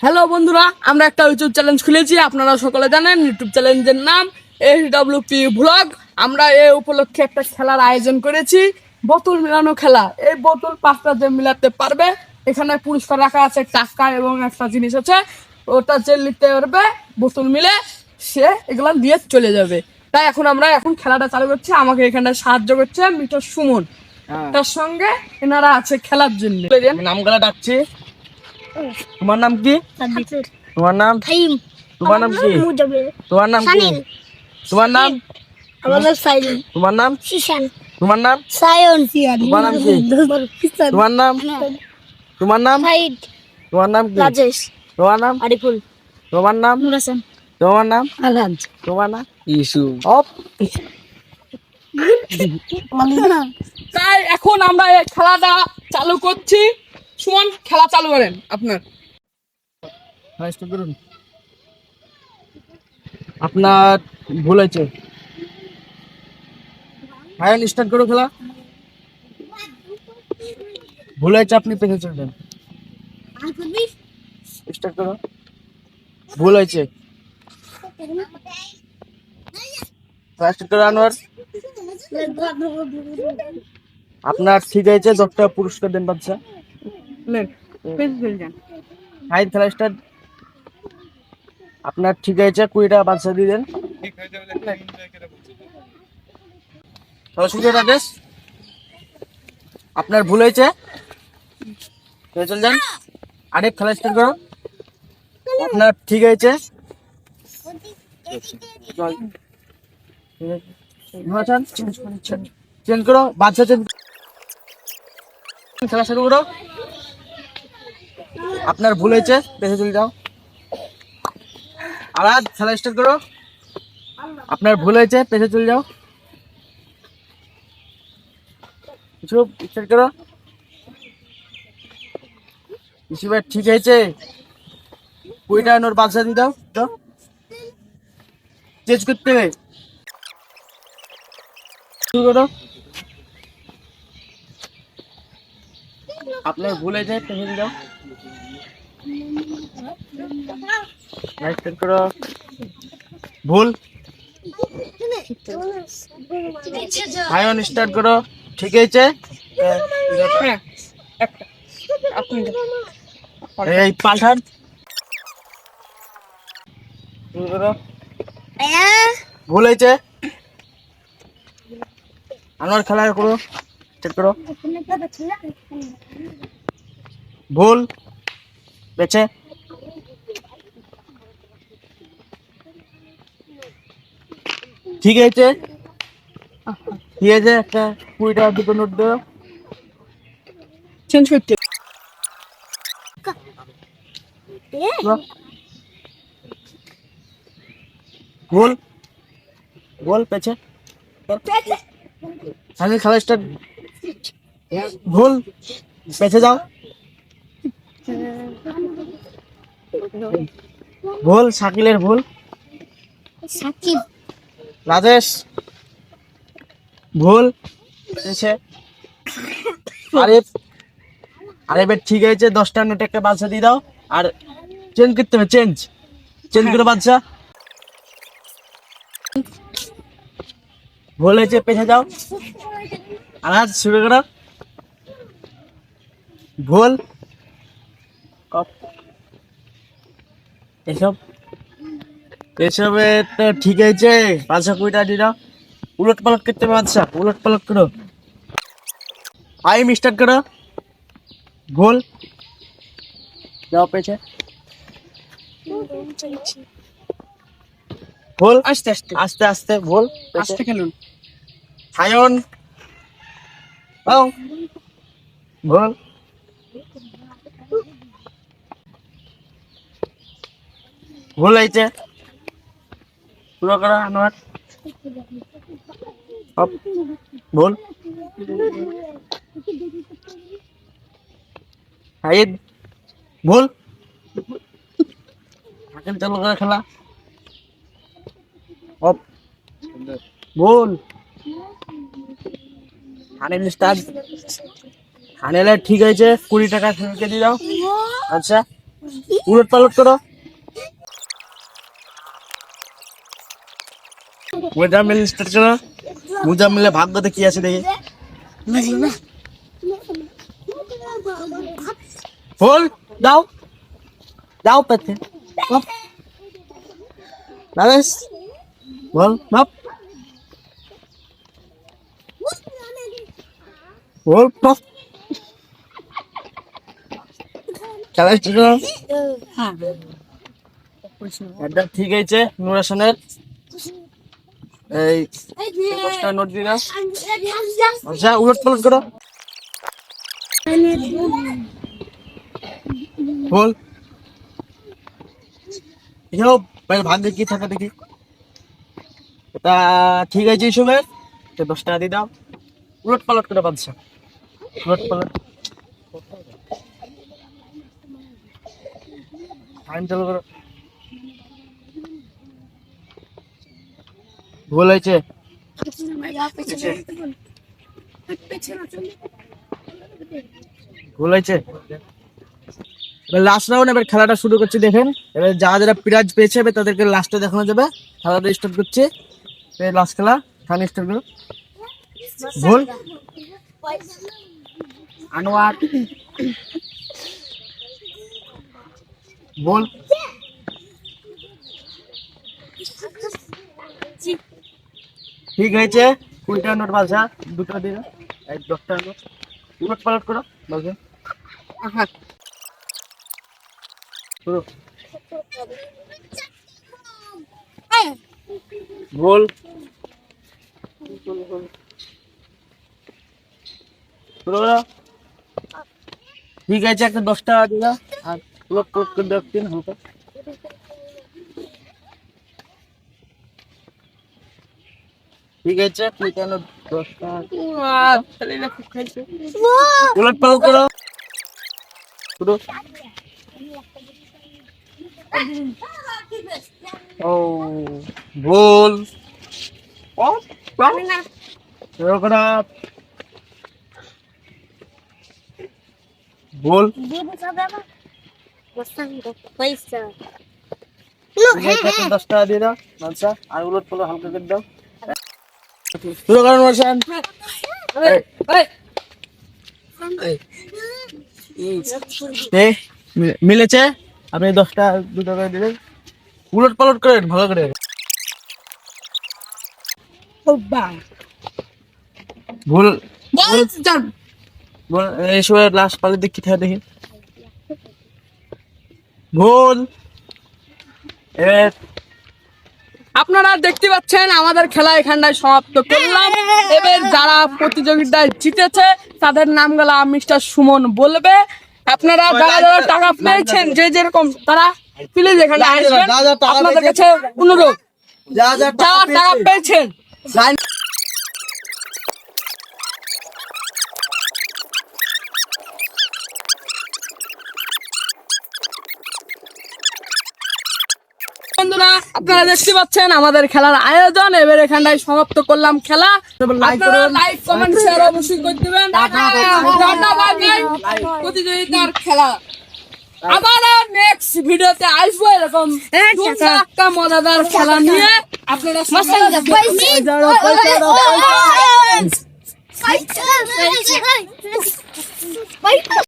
Hello বন্ধুরা আমরা একটা ইউটিউব চ্যালেঞ্জ খুলেছি আপনারা সকলে জানেন ইউটিউব চ্যালেঞ্জের নাম এস ডাব্লিউ পি ব্লগ আমরা এই উপলক্ষে একটা খেলার আয়োজন করেছি বোতল মিলানো খেলা। এই বোতল পাঁচটা যে মিলাতে পারবে এখানে পুরস্কার রাখা আছে টাকা এবং একটা জিনিস আছে ওটা যে নিতে পারবে বোতল মিলে সে এগুলা দিয়ে চলে যাবে। তাই এখন আমরা এখন খেলাটা চালু করছি আমাকে এখানে সাহায্য করছে মিটার সুমন। তার সঙ্গে এনারা আছে খেলার জন্য। নাম নামগুলা ডাকছি। তোমার নাম কি তোমার নাম তোমার নাম কি তোমার নাম কি তোমার নাম আমার নাম সাইদুল তোমার নাম শিশান তোমার নাম সায়ন তোমার নাম কি তোমার নাম তোমার নাম সাইদ তোমার নাম কি রাজেশ তোমার নাম আরিফুল তোমার নাম নুর হাসান তোমার নাম আলহাজ তোমার নাম ইসু অপ তাই এখন আমরা খেলাটা চালু করছি সুমন, খেলা চালু করেন আপনার। করুন। আপনার ভুল হয়েছে। হ্যাঁ স্টার্ট করো খেলা। ভুল হয়েছে, আপনি পেছনে চলবেন স্টার্ট করো ভুল হয়েছে। ফার্স্ট করো আনোয়ার। আপনার ঠিক হয়েছে, দশটা পুরস্কার দেন বাচ্চা হাই খেলা স্টার্ট আপনার ঠিক হয়েছে কুড়ি টাকা বাচ্চা দিয়ে দেন। সরস্বতী রাকেশ আপনার ভুল হয়েছে। চলে চল যান। আরেক খেলা স্টার্ট করো। আপনার ঠিক হয়েছে। চেঞ্জ করো বাচ্চা চেঞ্জ খেলা শুরু করো। আপনার ভুল হয়েছে বেঁচে চলে যাও। আরাজ খেলা স্টার্ট করো। আপনার ভুল হয়েছে পেছে চলে যাও। কিছু স্টার্ট করো। কিছু ভাই ঠিক হয়েছে। কুড়িটা নোর বাদশা দিয়ে দাও তো চেঞ্জ করতে হবে। শুরু করো। আপনার ভুল হয়েছে পেছে দিয়ে দাও ভুল আয়ন স্টার্ট করো ঠিক আছে এই পাল্টান ভুল হয়েছে আনোয়ার খেলা করো স্টার্ট করো ভুল বেছে ঠিক আছে ঠিক আছে একটা কুড়ি টাকা দুটো নোট দেবো চেঞ্জ করতে গোল। গোল পেছে আমি খেলা স্টার্ট ভুল পেছে যাও। ভুল শাকিলের ভুল। সাকিব রাজেশ ভুল পেছে আরিফ আরিফের ঠিক আছে দশটা নোট একটা বাচ্চা দিয়ে দাও। আর চেঞ্জ করতে হবে চেঞ্জ চেঞ্জ করে বাচ্চা ভুল হয়েছে পেছে যাও। আনাজ শুরু করো। ভুল এসব? এসবে তো ঠিক আছে বাচ্চা কুড়িটা দিয়ে দাও উলট পালট করতে হবে বাচ্চা উলট পালট করো। আইম স্টার্ট করো। ভুল। যাও পেছে ভুল? আস্তে আস্তে। আস্তে আস্তে ভুল। আস্তে খেলুন। সায়ন ও ভুল হয়েছে। পুরো করা আনোয়ার। ভুল। হাইদ ভুল। হাকিম চালু করে খেলা। হপ, ভুল। হানিল স্টার হানিলের ঠিক আছে কুড়ি টাকা ফেরত দিয়ে দাও। আচ্ছা উলট পালট করো। মোজামিল স্টার্ট করো মোজামিলে ভাগ্যতে কি আছে দেখি। বল দাও। দাও পেতে। নারেশ বল মাপ। বল মাপ। খেলা ঠিক আছে নুরাসনের এই, দশটা নোট দিয়ে দাও। আচ্ছা উলট পালট করো। বল। বাইরে ভাগ্যে কি থাকে দেখি। এটা ঠিক আছে ইসবের তো দশ টাকা দিয়ে দাও। উলট পালট করে বাদশা উলট পালট। টাইম চালু করো ভুল হয়েছে ভুল হয়েছে এবার লাস্ট রাউন্ড এবার খেলাটা শুরু করছি, দেখেন। এবার যারা যারা প্রাইজ পেয়েছে, এবার তাদেরকে লাস্টে দেখানো যাবে। খেলাটা স্টার্ট করছে। লাস্ট খেলা খান স্টার্ট করো। ভুল আনোয়ার। বল। ঠিক হয়েছে। কুড়িটা নোট বালছা দুটো দাও। এক দশটা নোট। উলট পালট করো বালছা শুরু। গোল। ঠিক আছে একটা দশ টাকা দিয়ে আর উলট পালট করে দাও তিন হালকা ঠিক আছে খাইছে। উলট পালট করো। শুরু ও ভুল। ও পয়সা টাকা দিয়ে দাও আচ্ছা আর উলট পালট হালকা করে দাও। মিলেছে? আপনি দশটা দুটো করে দিলেন। উলট পালট করেন ভালো করে। ভুল ভুল। এই সময় লাস্ট পালে দেখি থাকে দেখি। ভুল। এবার আপনারা দেখতে পাচ্ছেন আমাদের খেলা এখানটায় সমাপ্ত করলাম। এবার যারা প্রতিযোগিতায় জিতেছে তাদের নামগুলো মিস্টার সুমন বলবে। আপনারা যারা যারা টাকা পেয়েছেন? যে যেরকম তারা প্লিজ এখানে আসবেন। আপনাদের কাছে অনুরোধ যারা টাকা পেয়েছেন বন্ধুরা আপনারা দেখতে পাচ্ছেন আমাদের খেলার আয়োজন এবার এখানটায় সমাপ্ত করলাম খেলা লাইক কমেন্ট শেয়ার অবশ্যই করে দিবেন। প্রতিযোগিতার খেলা আবার নেক্সট ভিডিওতে আসব এরকম একটা মজাদার খেলা নিয়ে আপনারা